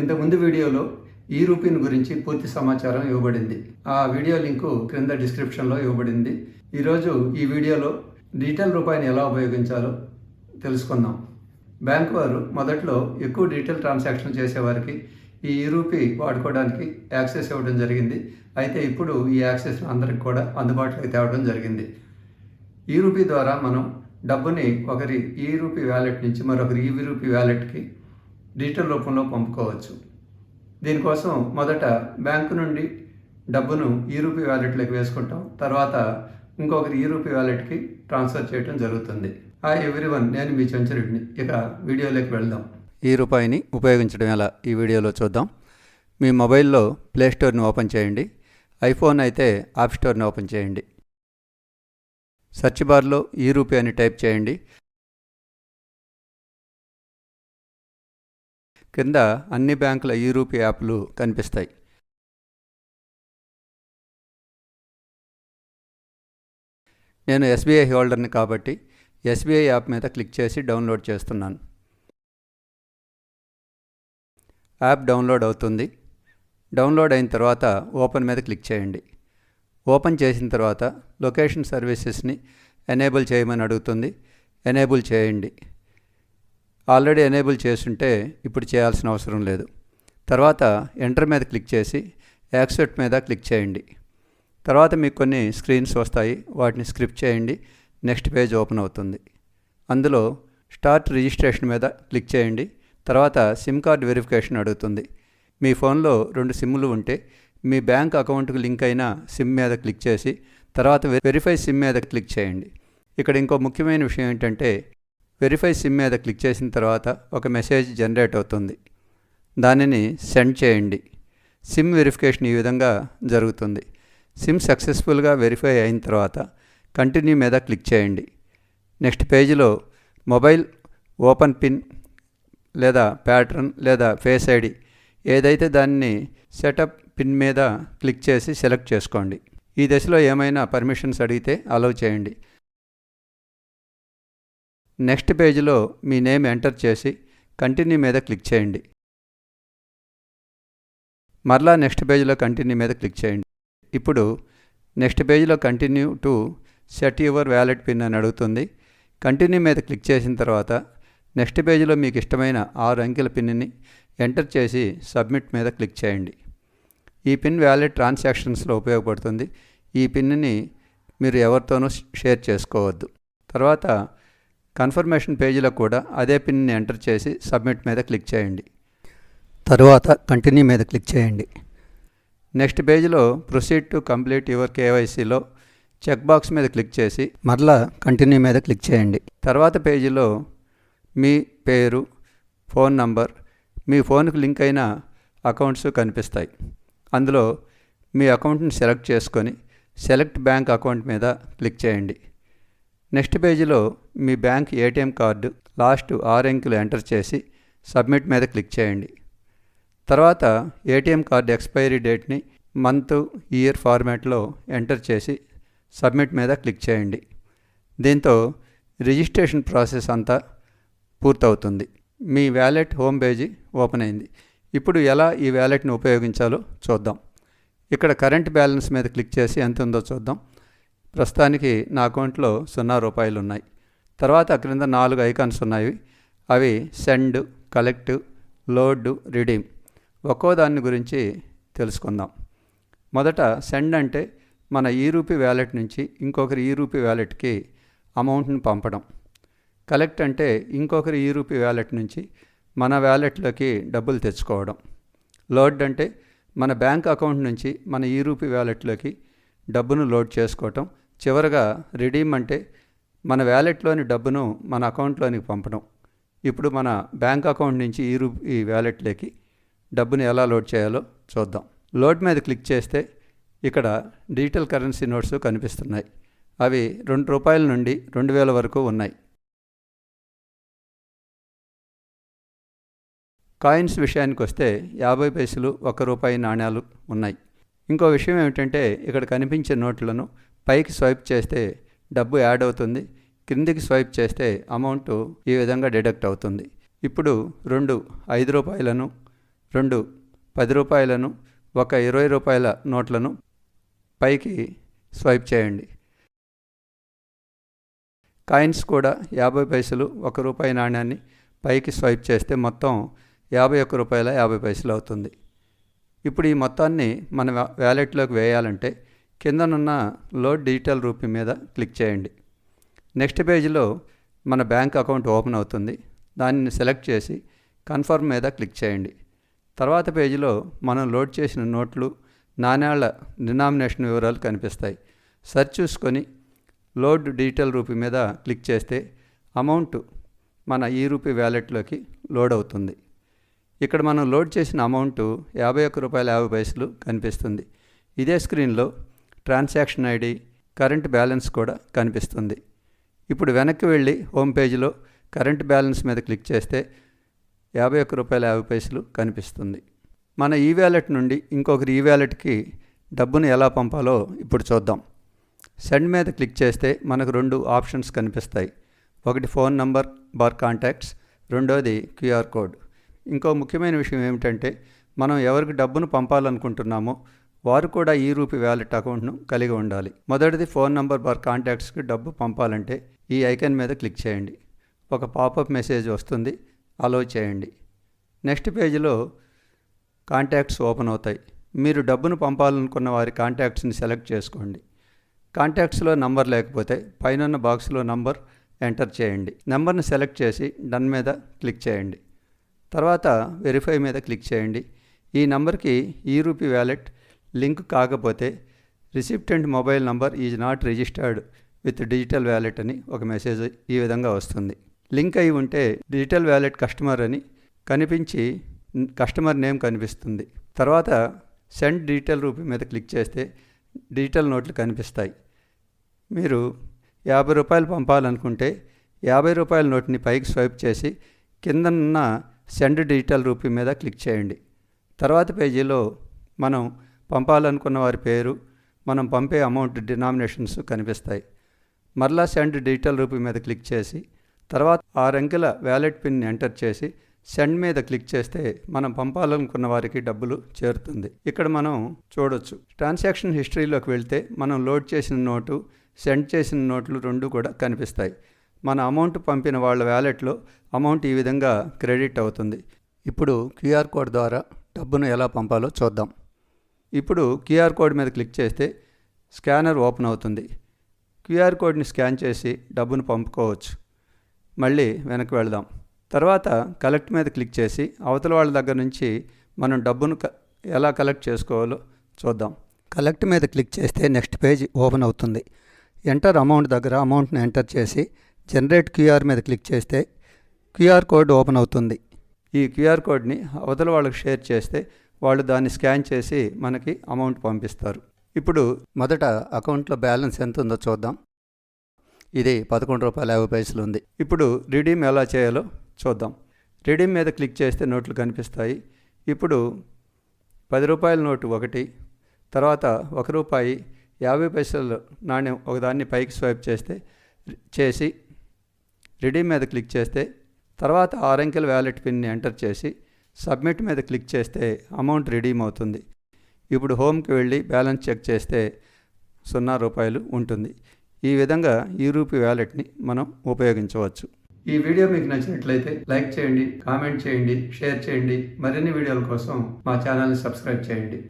ఇంతకుముందు వీడియోలో ఈ రూపీని గురించి పూర్తి సమాచారం ఇవ్వబడింది. ఆ వీడియో లింకు క్రింద డిస్క్రిప్షన్లో ఇవ్వబడింది. ఈరోజు ఈ వీడియోలో డిజిటల్ రూపాయిని ఎలా ఉపయోగించాలో తెలుసుకుందాం. బ్యాంక్ వారు మొదట్లో ఎక్కువ డిజిటల్ ట్రాన్సాక్షన్ చేసేవారికి ఈ ఈ రూపీ వాడుకోవడానికి యాక్సెస్ ఇవ్వడం జరిగింది. అయితే ఇప్పుడు ఈ యాక్సెస్ అందరికి కూడా అందుబాటులోకి తేవడం జరిగింది. ఈ రూపీ ద్వారా మనం డబ్బుని ఒకరి ఈ రూపీ వ్యాలెట్ నుంచి మరొకరి ఈ రూపీ వ్యాలెట్కి డిజిటల్ రూపంలో పంపుకోవచ్చు. దీనికోసం మొదట బ్యాంకు నుండి డబ్బును ఈ రూపీ వ్యాలెట్లోకి వేసుకుంటాం. తర్వాత ఇంకొకరి ఈ రూపీ వ్యాలెట్కి ట్రాన్స్ఫర్ చేయడం జరుగుతుంది. హాయ్ ఎవ్రీవన్ నేను మీ చంచరుడిని ఇక వీడియోలోకి వెళ్దాం. ఈ రూపాయిని ఉపయోగించడం ఎలా? ఈ వీడియోలో చూద్దాం. మీ మొబైల్లో ప్లే స్టోర్ని ఓపెన్ చేయండి. ఐఫోన్ అయితే యాప్ స్టోర్ని ఓపెన్ చేయండి. సెర్చ్ బార్లో ఈ రూపీ అని టైప్ చేయండి. కింద అన్ని బ్యాంకుల ఈ రూపీ యాప్లు కనిపిస్తాయి. నేను ఎస్బీఐ హోల్డర్ని కాబట్టి ఎస్బీఐ యాప్ మీద క్లిక్ చేసి డౌన్లోడ్ చేస్తున్నాను. యాప్ డౌన్లోడ్ అవుతుంది. డౌన్లోడ్ అయిన తర్వాత ఓపెన్ మీద క్లిక్ చేయండి. ఓపెన్ చేసిన తర్వాత లొకేషన్ సర్వీసెస్ని ఎనేబుల్ చేయమని అడుగుతుంది. ఎనేబుల్ చేయండి. ఆల్రెడీ ఎనేబుల్ చేసుంటే ఇప్పుడు చేయాల్సిన అవసరం లేదు. తర్వాత ఎంటర్ మీద క్లిక్ చేసి యాక్సెప్ట్ మీద క్లిక్ చేయండి. తర్వాత మీకు కొన్ని స్క్రీన్స్ వస్తాయి. వాటిని స్క్రిప్ట్ చేయండి. నెక్స్ట్ పేజ్ ఓపెన్ అవుతుంది. అందులో స్టార్ట్ రిజిస్ట్రేషన్ మీద క్లిక్ చేయండి. తర్వాత సిమ్ కార్డ్ వెరిఫికేషన్ అడుగుతుంది. మీ ఫోన్లో రెండు సిమ్లు ఉంటే మీ బ్యాంక్ అకౌంట్కు లింక్ అయిన సిమ్ మీద క్లిక్ చేసి తర్వాత వెరిఫై సిమ్ మీద క్లిక్ చేయండి. ఇక్కడ ఇంకో ముఖ్యమైన విషయం ఏంటంటే వెరిఫై సిమ్ మీద క్లిక్ చేసిన తర్వాత ఒక మెసేజ్ జనరేట్ అవుతుంది. దానిని సెండ్ చేయండి. సిమ్ వెరిఫికేషన్ ఈ విధంగా జరుగుతుంది. సిమ్ సక్సెస్ఫుల్గా వెరిఫై అయిన తర్వాత కంటిన్యూ మీద క్లిక్ చేయండి. నెక్స్ట్ పేజీలో మొబైల్ ఓపెన్ పిన్ లేదా ప్యాటర్న్ లేదా ఫేస్ ఐడి ఏదైతే దాన్ని సెటప్ పిన్ మీద క్లిక్ చేసి సెలెక్ట్ చేసుకోండి. ఈ దశలో ఏమైనా పర్మిషన్స్ అడిగితే అలౌ చేయండి. నెక్స్ట్ పేజీలో మీ నేమ్ ఎంటర్ చేసి కంటిన్యూ మీద క్లిక్ చేయండి. మరలా నెక్స్ట్ పేజీలో కంటిన్యూ మీద క్లిక్ చేయండి. ఇప్పుడు నెక్స్ట్ పేజీలో continue to set your wallet pin అని అడుగుతుంది. కంటిన్యూ మీద క్లిక్ చేసిన తర్వాత నెక్స్ట్ పేజీలో మీకు ఇష్టమైన ఆరు అంకెల పిన్ని ఎంటర్ చేసి సబ్మిట్ మీద క్లిక్ చేయండి. ఈ పిన్ వ్యాలెట్ ట్రాన్సాక్షన్స్లో ఉపయోగపడుతుంది. ఈ పిన్ని మీరు ఎవరితోనూ షేర్ చేసుకోవద్దు. తర్వాత కన్ఫర్మేషన్ పేజీలో కూడా అదే పిన్ని ఎంటర్ చేసి సబ్మిట్ మీద క్లిక్ చేయండి. తరువాత కంటిన్యూ మీద క్లిక్ చేయండి. నెక్స్ట్ పేజీలో ప్రొసీడ్ టు కంప్లీట్ యువర్ కేవైసీలో చెక్ బాక్స్ మీద క్లిక్ చేసి మరలా కంటిన్యూ మీద క్లిక్ చేయండి. తర్వాత పేజీలో మీ పేరు ఫోన్ నంబర్ మీ ఫోన్కి లింక్ అయిన అకౌంట్స్ కనిపిస్తాయి. అందులో మీ అకౌంట్ని సెలెక్ట్ చేసుకొని సెలెక్ట్ బ్యాంక్ అకౌంట్ మీద క్లిక్ చేయండి. నెక్స్ట్ పేజీలో మీ బ్యాంక్ ఏటీఎం కార్డు లాస్ట్ ఆరు అంకెలు ఎంటర్ చేసి సబ్మిట్ మీద క్లిక్ చేయండి. తర్వాత ఏటీఎం కార్డు ఎక్స్పైరీ డేట్ని మంత్ ఇయర్ ఫార్మాట్లో ఎంటర్ చేసి సబ్మిట్ మీద క్లిక్ చేయండి. దీంతో రిజిస్ట్రేషన్ ప్రాసెస్ అంతా పూర్తవుతుంది. మీ వ్యాలెట్ హోమ్ పేజీ ఓపెన్ అయింది. ఇప్పుడు ఎలా ఈ వ్యాలెట్ని ఉపయోగించాలో చూద్దాం. ఇక్కడ కరెంట్ బ్యాలెన్స్ మీద క్లిక్ చేసి ఎంత ఉందో చూద్దాం. ప్రస్తుతానికి నా అకౌంట్లో సున్నా రూపాయలు ఉన్నాయి తర్వాత క్రింద నాలుగు ఐకాన్స్ ఉన్నాయి. అవి సెండ్ కలెక్ట్ లోడ్ రిడీమ్. ఒక్కో దాని గురించి తెలుసుకుందాం. మొదట సెండ్ అంటే మన ఈ రూపీ వ్యాలెట్ నుంచి ఇంకొకరి ఈ రూపీ వ్యాలెట్కి అమౌంట్ని పంపడం. కలెక్ట్ అంటే ఇంకొకరి ఈ రూపీ వ్యాలెట్ నుంచి మన వ్యాలెట్లోకి డబ్బులు తెచ్చుకోవడం. లోడ్ అంటే మన బ్యాంక్ అకౌంట్ నుంచి మన ఈ రూపీ వ్యాలెట్లోకి డబ్బును లోడ్ చేసుకోవటం. చివరగా రిడీమ్ అంటే మన వ్యాలెట్లోని డబ్బును మన అకౌంట్లోనికి పంపడం. ఇప్పుడు మన బ్యాంక్ అకౌంట్ నుంచి ఈ రూ ఈ వ్యాలెట్లోకి డబ్బుని ఎలా లోడ్ చేయాలో చూద్దాం. లోడ్ మీద క్లిక్ చేస్తే ఇక్కడ డిజిటల్ కరెన్సీ నోట్స్ కనిపిస్తున్నాయి. అవి రెండు రూపాయల నుండి రెండు వేల వరకు ఉన్నాయి. కాయిన్స్ విషయానికి వస్తే యాభై పైసలు ఒక రూపాయి నాణ్యాలు ఉన్నాయి. ఇంకో విషయం ఏమిటంటే ఇక్కడ కనిపించే నోట్లను పైకి స్వైప్ చేస్తే డబ్బు యాడ్ అవుతుంది. క్రిందికి స్వైప్ చేస్తే అమౌంట్ ఈ విధంగా డిడక్ట్ అవుతుంది. ఇప్పుడు రెండు ఐదు రూపాయలను రెండు పది రూపాయలను ఒక ఇరవై రూపాయల నోట్లను పైకి స్వైప్ చేయండి. కాయిన్స్ కూడా యాభై పైసలు ఒక రూపాయి నాణ్యాన్ని పైకి స్వైప్ చేస్తే మొత్తం యాభై ఒక్క రూపాయల యాభై పైసలు అవుతుంది. ఇప్పుడు ఈ మొత్తాన్ని మన వ్యాలెట్లోకి వేయాలంటే కిందనున్న లోడ్ డిజిటల్ రూపీ మీద క్లిక్ చేయండి. నెక్స్ట్ పేజీలో మన బ్యాంక్ అకౌంట్ ఓపెన్ అవుతుంది. దానిని సెలెక్ట్ చేసి కన్ఫర్మ్ మీద క్లిక్ చేయండి. తర్వాత పేజీలో మనం లోడ్ చేసిన నోట్లు నాణ్యాల డినామినేషన్ వివరాలు కనిపిస్తాయి. సెర్చ్ చూసుకొని లోడ్ డిజిటల్ రూపీ మీద క్లిక్ చేస్తే అమౌంట్ మన ఈ రూపీ వ్యాలెట్లోకి లోడ్ అవుతుంది. ఇక్కడ మనం లోడ్ చేసిన అమౌంట్ యాభై ఒక్క రూపాయల యాభై పైసలు కనిపిస్తుంది. ఇదే స్క్రీన్లో ట్రాన్సాక్షన్ ఐడి కరెంట్ బ్యాలెన్స్ కూడా కనిపిస్తుంది. ఇప్పుడు వెనక్కి వెళ్ళి హోమ్ పేజీలో కరెంట్ బ్యాలెన్స్ మీద క్లిక్ చేస్తే యాభై ఒక్క రూపాయల యాభై పైసలు కనిపిస్తుంది. మన ఈ వ్యాలెట్ నుండి ఇంకొకరి ఈ వ్యాలెట్కి డబ్బును ఎలా పంపాలో ఇప్పుడు చూద్దాం. సెండ్ మీద క్లిక్ చేస్తే మనకు రెండు ఆప్షన్స్ కనిపిస్తాయి. ఒకటి ఫోన్ నంబర్ బార్ కాంటాక్ట్స్ రెండోది క్యూఆర్ కోడ్. ఇంకో ముఖ్యమైన విషయం ఏమిటంటే మనం ఎవరికి డబ్బును పంపాలనుకుంటున్నామో వారు కూడా ఈ రూపీ వ్యాలెట్ అకౌంట్ను కలిగి ఉండాలి. మొదటిది ఫోన్ నంబర్ బార్ కాంటాక్ట్స్కి డబ్బు పంపాలంటే ఈ ఐకాన్ మీద క్లిక్ చేయండి. ఒక పాపప్ మెసేజ్ వస్తుంది. అలో చేయండి. నెక్స్ట్ పేజీలో కాంటాక్ట్స్ ఓపెన్ అవుతాయి. మీరు డబ్బును పంపాలనుకున్న వారి కాంటాక్ట్స్ని సెలెక్ట్ చేసుకోండి. కాంటాక్ట్స్లో నంబర్ లేకపోతే పైన బాక్స్లో నంబర్ ఎంటర్ చేయండి. నెంబర్ని సెలెక్ట్ చేసి డన్ మీద క్లిక్ చేయండి. తర్వాత వెరిఫై మీద క్లిక్ చేయండి. ఈ నంబర్కి ఈ రూపీ వ్యాలెట్ లింక్ కాకపోతే recipient mobile number is not registered with digital wallet అని ఒక మెసేజ్ ఈ విధంగా వస్తుంది. లింక్ అయి ఉంటే డిజిటల్ వ్యాలెట్ కస్టమర్ అని కనిపించి కస్టమర్ నేమ్ కనిపిస్తుంది. తర్వాత సెండ్ డిజిటల్ రూపీ మీద క్లిక్ చేస్తే డిజిటల్ నోట్లు కనిపిస్తాయి. మీరు యాభై రూపాయలు పంపాలనుకుంటే యాభై రూపాయల నోట్ని పైకి స్వైప్ చేసి కిందనున్న సెండ్ డిజిటల్ రూపీ మీద క్లిక్ చేయండి. తర్వాత పేజీలో మనం పంపాలనుకున్న వారి పేరు మనం పంపే అమౌంట్ డినామినేషన్స్ కనిపిస్తాయి. మరలా సెండ్ డిజిటల్ రూపీ మీద క్లిక్ చేసి తర్వాత ఆరు అంకెల వ్యాలెట్ పిన్ ఎంటర్ చేసి సెండ్ మీద క్లిక్ చేస్తే మనం పంపాలనుకున్న వారికి డబ్బులు చేరుతుంది. ఇక్కడ మనం చూడొచ్చు. ట్రాన్సాక్షన్ హిస్టరీలోకి వెళ్తే మనం లోడ్ చేసిన నోటు సెండ్ చేసిన నోట్లు రెండు కూడా కనిపిస్తాయి. మన అమౌంట్ పంపిన వాళ్ళ వ్యాలెట్లో అమౌంట్ ఈ విధంగా క్రెడిట్ అవుతుంది. ఇప్పుడు క్యూఆర్ కోడ్ ద్వారా డబ్బును ఎలా పంపాలో చూద్దాం. ఇప్పుడు క్యూఆర్ కోడ్ మీద క్లిక్ చేస్తే స్కానర్ ఓపెన్ అవుతుంది. క్యూఆర్ కోడ్ని స్కాన్ చేసి డబ్బును పంపుకోవచ్చు. మళ్ళీ వెనక్కి వెళదాం. తర్వాత కలెక్ట్ మీద క్లిక్ చేసి అవతల వాళ్ళ దగ్గర నుంచి మనం డబ్బును క- ఎలా కలెక్ట్ చేసుకోవాలో చూద్దాం. కలెక్ట్ మీద క్లిక్ చేస్తే నెక్స్ట్ పేజ్ ఓపెన్ అవుతుంది. ఎంటర్ అమౌంట్ దగ్గర అమౌంట్ని ఎంటర్ చేసి జనరేట్ క్యూఆర్ మీద క్లిక్ చేస్తే క్యూఆర్ కోడ్ ఓపెన్ అవుతుంది. ఈ క్యూఆర్ కోడ్ని అవతల వాళ్ళకి షేర్ చేస్తే వాళ్ళు దాన్ని స్కాన్ చేసి మనకి అమౌంట్ పంపిస్తారు. ఇప్పుడు మొదట అకౌంట్లో బ్యాలెన్స్ ఎంత ఉందో చూద్దాం. ఇది పదకొండు రూపాయల యాభై పైసలు ఉంది. ఇప్పుడు రిడీమ్ ఎలా చేయాలో చూద్దాం. రిడీమ్ మీద క్లిక్ చేస్తే నోట్లు కనిపిస్తాయి. ఇప్పుడు పది రూపాయల నోటు ఒకటి తర్వాత ఒక రూపాయి యాభై పైసల నాణ్యం ఒకదాన్ని పైకి స్వైప్ చేస్తే చేసి రిడీమ్ మీద క్లిక్ చేస్తే తర్వాత ఆరంకెల వ్యాలెట్ పిన్ని ఎంటర్ చేసి సబ్మిట్ మీద క్లిక్ చేస్తే అమౌంట్ రిడీమ్ అవుతుంది. ఇప్పుడు హోమ్కి వెళ్ళి బ్యాలెన్స్ చెక్ చేస్తే సున్నా రూపాయలు ఉంటుంది. ఈ విధంగా ఈ రూపీ వ్యాలెట్ని మనం ఉపయోగించవచ్చు. ఈ వీడియో మీకు నచ్చినట్లయితే లైక్ చేయండి కామెంట్ చేయండి షేర్ చేయండి. మరిన్ని వీడియోల కోసం మా ఛానల్ని సబ్స్క్రైబ్ చేయండి.